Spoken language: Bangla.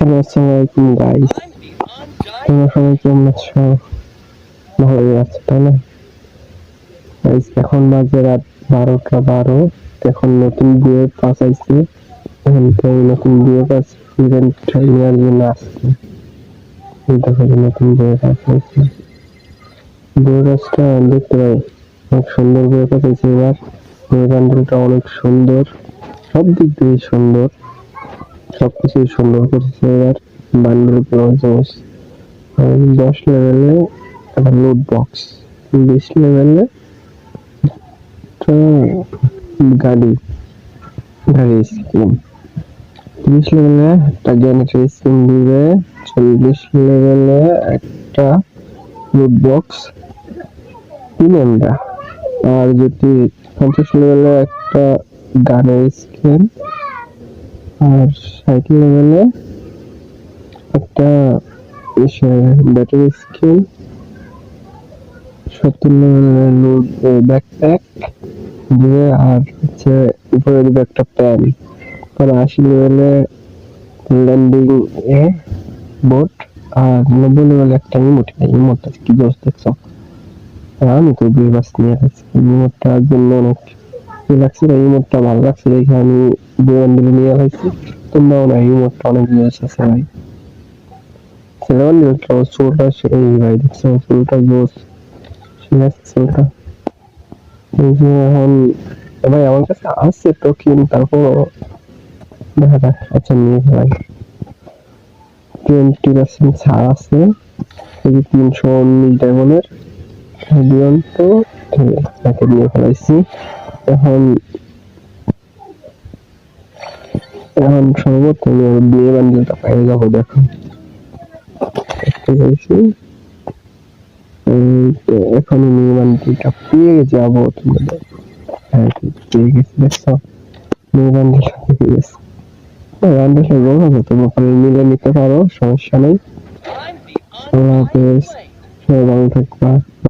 হ্যালো আসসালামু আলাইকুম গাইস তোমরা সবাই কেমন আছো? ভালোই আছো, তাই না? গাইস এখন বাজে বারোটা বারো। এখন নতুন বিয়ে পাস নতুন বিয়ে পাস নতুন বিয়ে পাস আইছে বিয়ে পাসটা অনেক সুন্দর বিয়ে পাস এবার। বিয়ে অনেক সুন্দর। সব দিক দিয়ে সুন্দর। সবকিছু সুন্দর করেছে এবার। বান্ডেল প্রজেস দশ লেভেলে একটা লুট বক্স বিশ লেভেলে গাড়ি। গাড়ি স্কিম। তিরিশ লেভেলে একটা জেনারেটর স্কিম দিবে। চল্লিশ লেভেলে একটা লুট বক্স তিন আমরা আর যদি পঞ্চাশ লেভেলে একটা গানের স্কিম আর সাইকেল লেভেলে একটা ব্যাটারি স্কিল সত্তর লেভেলে লোড ব্যাকপ্যাক দিয়ে আর হচ্ছে উপরে দিবে একটা প্যান আর আশি লেভেলে ল্যান্ডিং এ বোট আর নব্বই লেভেলে একটা ইমোট ইমোটটা কি দোষ দেখছ। আমি তো দুই বাস নিয়ে আসছি ইমোটটার জন্য অনেক ই লাগছে এই ইমোটটা ভালো লাগছে দেখে আমি বান্ডিল নিয়ে আসছি। তোমরাও না ইমোটটা অনেক জিনিস আছে ভাই। সেভেন লিটার চুলটা এই ভাই, দেখছ চুলটা জোস ঠিক আছে চুলটা এই এখন ভাই আমার কাছে আছে তো, কিন্তু তারপর দেখা যাক আচ্ছা নিয়ে ফেলাই টোয়েন্টি পার্সেন্ট ছাড় আছে। এই তিনশো উনিশ ডায়মন্ডের তো ঠিক আছে নিয়ে ফেলাইছি। এখন এখন আমি বিয়ে বান্ডিলটা পেয়ে যাব দেখো। এখন নিয়ে বান্ডিলটা পেয়ে যাব তোমাদের। হ্যাঁ পেয়ে গেছি দেখছ? নিয়ে বান্ডিলটা পেয়ে গেছি। বান্ডিলটা রোগ হবে তোমার মিলে নিতে পারো সমস্যা নেই। আল্লাহ হাফেজ সবাই ভালো থাকবা।